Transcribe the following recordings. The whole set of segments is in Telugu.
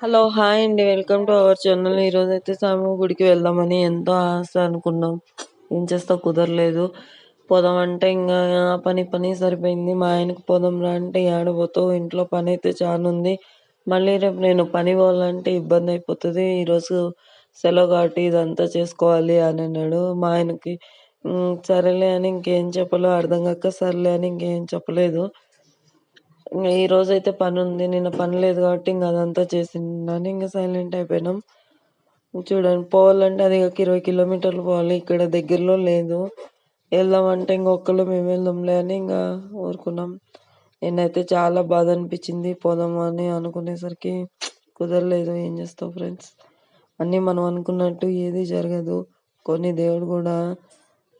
హలో హాయ్ అండి. Welcome to our channel. ఈరోజు అయితే స్వామి గుడికి వెళ్దామని ఎంతో ఆశ అనుకున్నాం. ఏం చేస్తా కుదరలేదు. పోదాం అంటే ఇంకా పని పని సరిపోయింది. మా ఆయనకి పోదాం రా అంటే ఏడబోతావు ఇంట్లో పని అయితే చాలా ఉంది. మళ్ళీ రేపు నేను పని పోవాలంటే ఇబ్బంది అయిపోతుంది. ఈరోజు సెలవు కాబట్టి ఇదంతా చేసుకోవాలి అని అన్నాడు. మా ఆయనకి సరేలే అని ఇంకేం చెప్పాలో అర్థం కాక సర్లే అని ఇంకేం చెప్పలేదు. ఈ రోజు అయితే పని ఉంది నిన్న పని లేదు కాబట్టి ఇంక అదంతా చేసిందని ఇంకా సైలెంట్ అయిపోయినాం. చూడండి పోవాలంటే అది ఒక ఇరవై కిలోమీటర్లు పోవాలి ఇక్కడ దగ్గరలో లేదు. వెళ్దామంటే ఇంకొకళ్ళు మేము వెళ్దాంలే అని ఇంకా ఊరుకున్నాం. నేనైతే చాలా బాధ అనిపించింది పోదాము అని అనుకునేసరికి కుదరలేదు. ఏం చేస్తావు ఫ్రెండ్స్? అన్నీ మనం అనుకున్నట్టు ఏది జరగదు. కొన్ని దేవుడు కూడా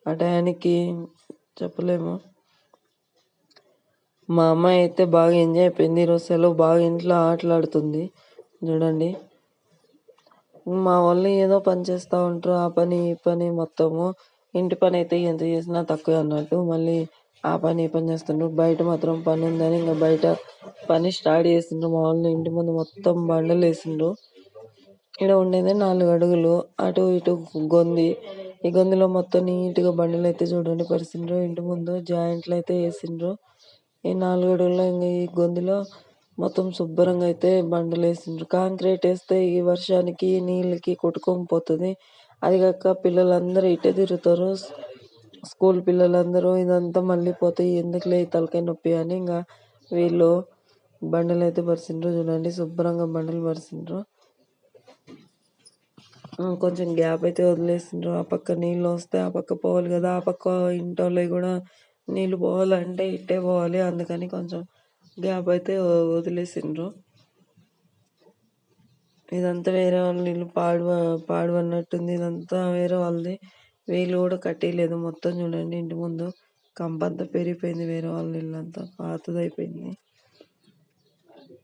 ఆ టయానికి చెప్పలేము. మా అమ్మాయి అయితే బాగా ఎంజాయ్ అయిపోయింది. ఈరోజు సెలవు బాగా ఇంట్లో ఆటలాడుతుంది. చూడండి. మా వాళ్ళు ఏదో పని చేస్తూ ఉంటారు. ఆ పని ఈ పని మొత్తము ఇంటి పని అయితే ఎంత చేసినా తక్కువ అన్నట్టు మళ్ళీ ఆ పని ఈ పని చేస్తుండ్రు బయట మాత్రం పని ఉందని ఇంకా బయట పని స్టార్ట్ చేసిండ్రు. మా వాళ్ళు ఇంటి ముందు మొత్తం బండలు వేసిండ్రు. ఇక్కడ ఉండేది నాలుగు అడుగులు. అటు ఇటు గొంది. ఈ గొంతులో మొత్తం నీట్గా బండలు అయితే చూడండి. పరిచిండ్రు ఇంటి ముందు జాయింట్లు అయితే వేసిండ్రు. ఈ నాలుగడుగుల ఇంకా ఈ గొంతులో మొత్తం శుభ్రంగా అయితే బండలు వేసిండ్రు కాంక్రీట్ వేస్తే ఈ వర్షానికి నీళ్ళకి కొట్టుకొని పోతుంది. అది కాక పిల్లలందరూ ఇటే తిరుగుతారు. స్కూల్ పిల్లలందరూ ఇదంతా మళ్ళీ పోతాయి ఎందుకులే ఈ తలకాయ నొప్పి అని ఇంకా వీళ్ళు బండలు అయితే పరిచిండ్రు చూడండి. శుభ్రంగా బండలు పరిచిండ్రు కొంచెం గ్యాప్ అయితే వదిలేసిండ్రు. ఆ పక్క నీళ్ళు వస్తే ఆ పక్క పోవాలి కదా. ఆ పక్క ఇంటి కూడా నీళ్ళు పోవాలంటే ఇట్టే పోవాలి. అందుకని కొంచెం గ్యాప్ అయితే వదిలేసిండ్రు. ఇదంతా వేరే వాళ్ళ నీళ్ళు పాడు పాడువన్నట్టుంది ఇదంతా వేరే వాళ్ళది. వీళ్ళు కూడా కట్టేయలేదు మొత్తం చూడండి. ఇంటి ముందు కంపంతా పెరిగిపోయింది వేరే వాళ్ళ నీళ్ళంతా అంతా. పాతది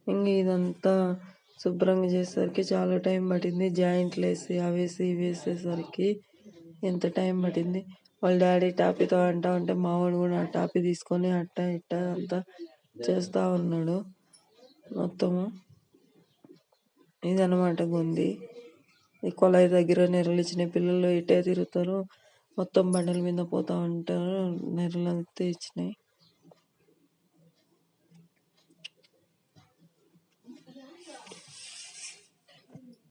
ఇంక ఇదంతా శుభ్రంగా చేసేసరికి చాలా టైం పట్టింది. జాయింట్లు వేసి అవేసి ఇవి వేసేసరికి ఎంత టైం పట్టింది? వాళ్ళ డాడీ టాపీతో అంటా ఉంటే మావాడు కూడా ఆ టాపీ తీసుకొని అట్ట ఇట్ట అంతా చేస్తా ఉన్నాడు మొత్తము. ఇదనమాట గుంది. ఈ కొలాయి దగ్గర నెరలు ఇచ్చిన పిల్లలు ఇటే తిరుగుతారు. మొత్తం బండల మీద పోతా ఉంటారు. నెరలు అయితే ఇచ్చినాయి.